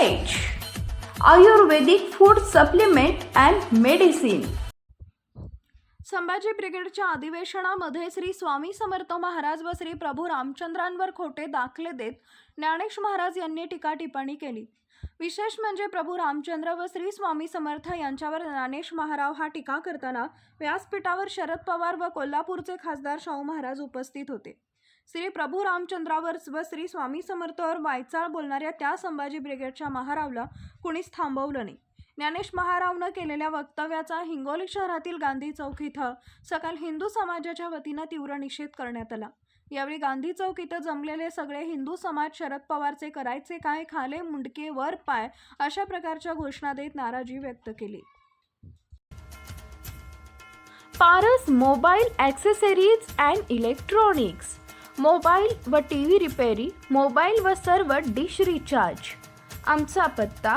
Ayurvedic food supplement and medicine Sambhaji ब्रिगेडच्या अधिवेशनामध्ये श्री स्वामी समर्थ महाराज व श्री प्रभू रामचंद्रांवर खोटे दाखले देत ज्ञानेश महाराज यांनी टीका टिप्पणी केली. विशेष म्हणजे प्रभू रामचंद्र व श्री स्वामी समर्थ यांच्यावर ज्ञानेश महाराव हा टीका करताना व्यासपीठावर शरद पवार व कोल्हापूरचे खासदार शाहू महाराज उपस्थित होते. श्री प्रभू रामचंद्रावर व श्री स्वामी समर्थावर वायचाळ बोलणाऱ्या त्या संभाजी ब्रिगेडच्या महारावला कुणीच थांबवलं नाही. ज्ञानेश महारावनं केलेल्या वक्तव्याचा हिंगोली शहरातील गांधी चौक इथं सकाळ हिंदू समाजाच्या वतीनं तीव्र निषेध करण्यात आला. यावेळी गांधी चौक इथं जमलेले सगळे हिंदू समाज शरद पवारचे करायचे काय खाले मुंडके वर पाय अशा प्रकारच्या घोषणा देत नाराजी व्यक्त केली. Paras mobile accessories and electronics. Mobile व टी व्ही रिपेरी मोबाईल व सर्व डिश रिचार्ज. आमचा पत्ता